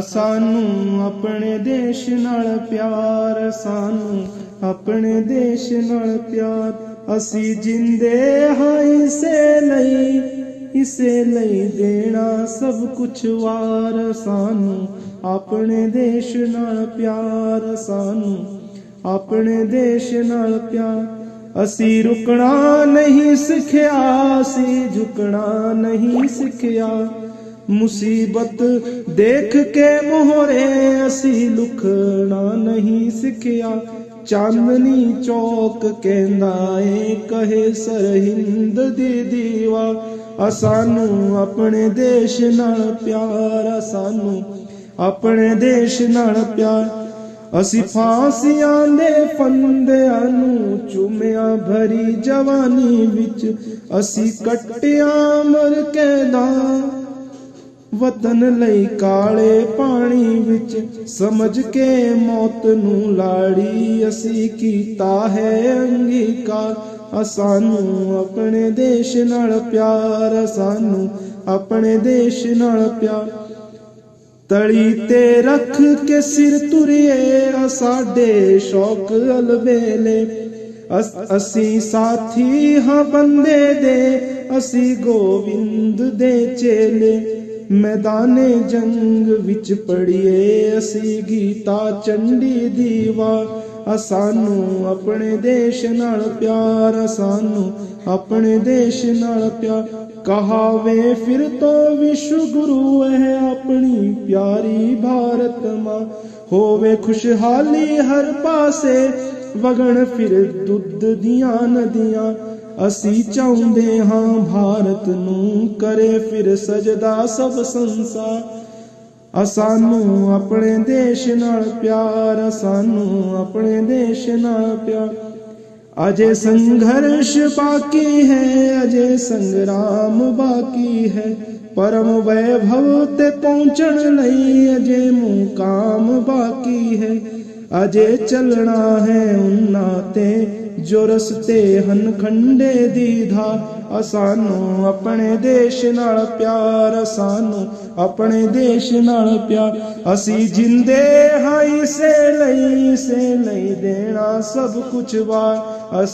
ਸਾਨੂੰ ਆਪਣੇ ਦੇਸ਼ ਨਾਲ ਪਿਆਰ, ਸਾਨੂੰ ਆਪਣੇ ਦੇਸ਼ ਨਾਲ ਪਿਆਰ। ਅਸੀਂ ਜਿੰਦੇ ਹਾਂ ਇਸੇ ਲਈ ਇਸੇ ਲਈ ਦੇਣਾ ਸਭ ਕੁਝ ਵਾਰ। ਸਾਨੂੰ ਆਪਣੇ ਦੇਸ਼ ਨਾਲ ਪਿਆਰ, ਸਾਨੂੰ ਆਪਣੇ ਦੇਸ਼ ਨਾਲ ਪਿਆਰ। ਅਸੀਂ ਰੁਕਣਾ ਨਹੀਂ ਸਿੱਖਿਆ, ਅਸੀਂ ਝੁਕਣਾ ਨਹੀਂ ਸਿੱਖਿਆ। ਮੁਸੀਬਤ ਦੇਖ ਕੇ ਮੋਹਰੇ ਅਸੀਂ ਲੁਕਣਾ ਨਹੀਂ ਸਿੱਖਿਆ। ਚਾਂਦਨੀ ਚੌਕ ਕਹਿੰਦਾ ਏ, ਕਹੇ ਸਰਹਿੰਦ ਦੀ ਦੀਵਾ, ਆ ਸਾਨੂੰ ਆਪਣੇ ਦੇਸ਼ ਨਾਲ ਪਿਆਰ, ਆ ਸਾਨੂੰ ਆਪਣੇ ਦੇਸ਼ ਨਾਲ ਪਿਆਰ। ਅਸੀਂ ਫਾਂਸੀਆਂ ਦੇ ਫੰਦਿਆਂ ਨੂੰ ਚੁੰਮਿਆ, ਭਰੀ ਜਵਾਨੀ ਵਿੱਚ ਅਸੀਂ ਕੱਟਿਆ ਮਰ ਕੈਦਾ ਵਤਨ ਲਈ ਕਾਲੇ ਪਾਣੀ ਵਿੱਚ ਸਮਝ ਕੇ ਮੌਤ ਨੂੰ ਲਾੜੀ। ਅਸੀਂ ਕੀਤਾ ਹੈ ਅੰਗੀਕਾਰ। ਆ ਆਪਣੇ ਦੇਸ਼ ਨਾਲ ਪਿਆਰ, ਸਾਨੂੰ ਆਪਣੇ ਦੇਸ਼ ਨਾਲ ਪਿਆਰ। ਤਲੀ ਤੇ ਰੱਖ ਕੇ ਸਿਰ ਤੁਰੀਏ ਸਾਡੇ ਸ਼ੌਕ ਅਲਵੇਲੇ। ਅਸੀਂ ਸਾਥੀ ਹਾਂ ਬੰਦੇ ਦੇ, ਅਸੀਂ ਗੋਵਿੰਦ ਦੇ ਚੇਲੇ। ਮੈਦਾਨੇ ਜੰਗ ਵਿੱਚ ਪੜੀਏ ਅਸੀਂ ਗੀਤਾ ਚੰਡੀ ਦੀਵਾ। ਆ ਸਾਨੂੰ ਆਪਣੇ ਦੇਸ਼ ਨਾਲ ਪਿਆਰ ਸਾਨੂੰ ਆਪਣੇ ਦੇਸ਼ ਨਾਲ ਪਿਆਰ। ਕਹਾਵੇ ਫਿਰ ਤੋਂ ਵਿਸ਼ਵ ਗੁਰੂ ਹੈ ਆਪਣੀ ਪਿਆਰੀ ਭਾਰਤ ਮਾਂ। ਹੋਵੇ ਖੁਸ਼ਹਾਲੀ ਹਰ ਪਾਸੇ, ਵਗਣ ਫਿਰ ਦੁੱਧ ਦੀਆਂ ਨਦੀਆਂ। ਅਸੀਂ ਚਾਹੁੰਦੇ ਹਾਂ ਭਾਰਤ ਨੂੰ ਕਰੇ ਫਿਰ ਸਜਦਾ ਸਭ ਸੰਸਾਰ। ਸਾਨੂੰ ਆਪਣੇ ਦੇਸ਼ ਨਾਲ ਪਿਆਰ ਸਾਨੂੰ ਆਪਣੇ ਦੇਸ਼ ਨਾਲ ਪਿਆਰ। ਅਜੇ ਸੰਘਰਸ਼ ਬਾਕੀ ਹੈ, ਅਜੇ ਸੰਗਰਾਮ ਬਾਕੀ ਹੈ। ਪਰਮ ਵੈਭਵ ਤੇ ਪਹੁੰਚਣ ਲਈ ਅਜੇ ਮੁਕਾਮ ਬਾਕੀ ਹੈ। ਅਜੇ ਚੱਲਣਾ ਹੈ ਉਨਾਂ ਤੇ, ਜੋ ਰਸਤੇ ਹਨ ਖੰਡੇ ਦੀ ਧਾ ਆ ਆਪਣੇ ਦੇਸ਼ ਨਾਲ ਪਿਆਰ ਸਾਨੂੰ ਆਪਣੇ ਦੇਸ਼ ਨਾਲ ਪਿਆਰ। ਅਸੀਂ ਜਿੰਦੇ ਹਾਂ ਇਸੇ ਲਈ ਇਸੇ ਲਈ ਦੇਣਾ ਸਭ ਕੁਝ ਵਾਰ। ਆ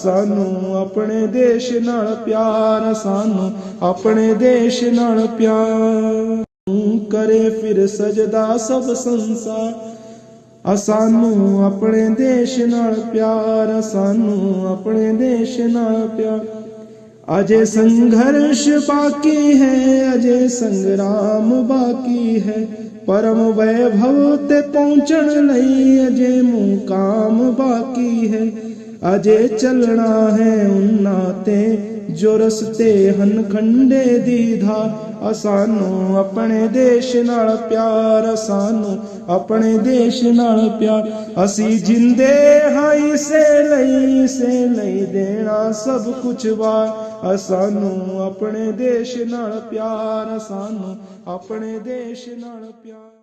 ਆਪਣੇ ਦੇਸ਼ ਨਾਲ ਪਿਆਰ ਆ ਆਪਣੇ ਦੇਸ਼ ਨਾਲ ਪਿਆਰ। ਕਰੇ ਫਿਰ ਸਜਦਾ ਸਭ ਸੰਸਾਰ। ਆ ਆਪਣੇ ਦੇਸ਼ ਨਾਲ ਪਿਆਰ ਸਾਨੂੰ ਆਪਣੇ ਦੇਸ਼ ਨਾਲ ਪਿਆਰ। ਅਜੇ ਸੰਘਰਸ਼ ਬਾਕੀ ਹੈ, ਅਜੇ ਸੰਗਰਾਮ ਬਾਕੀ ਹੈ। ਪਰਮ ਵੈਭਵ ਤੇ ਪਹੁੰਚਣ ਲਈ ਅਜੇ ਮੁਕਾਮ ਬਾਕੀ ਹੈ। ਅਜੇ ਚੱਲਣਾ ਹੈ ਉਨਾਂ ਤੇ ਜੋ ਰਸਤੇ ਹਨ ਖੰਡੇ ਦੀ ਧਾ ਸਾਨੂੰ ਆਪਣੇ ਦੇਸ਼ ਨਾਲ ਪਿਆਰ ਸਾਨੂੰ ਆਪਣੇ ਦੇਸ਼ ਨਾਲ ਪਿਆਰ। ਅਸੀਂ ਜਿੰਦੇ ਹਾਂ ਇਸੇ ਲਈ ਇਸੇ ਲਈ ਦੇਣਾ ਸਭ ਕੁਝ ਵਾਰ। ਆ ਸਾਨੂੰ ਆਪਣੇ ਦੇਸ਼ ਨਾਲ ਪਿਆਰ ਸਾਨੂੰ ਆਪਣੇ ਦੇਸ਼ ਨਾਲ ਪਿਆਰ।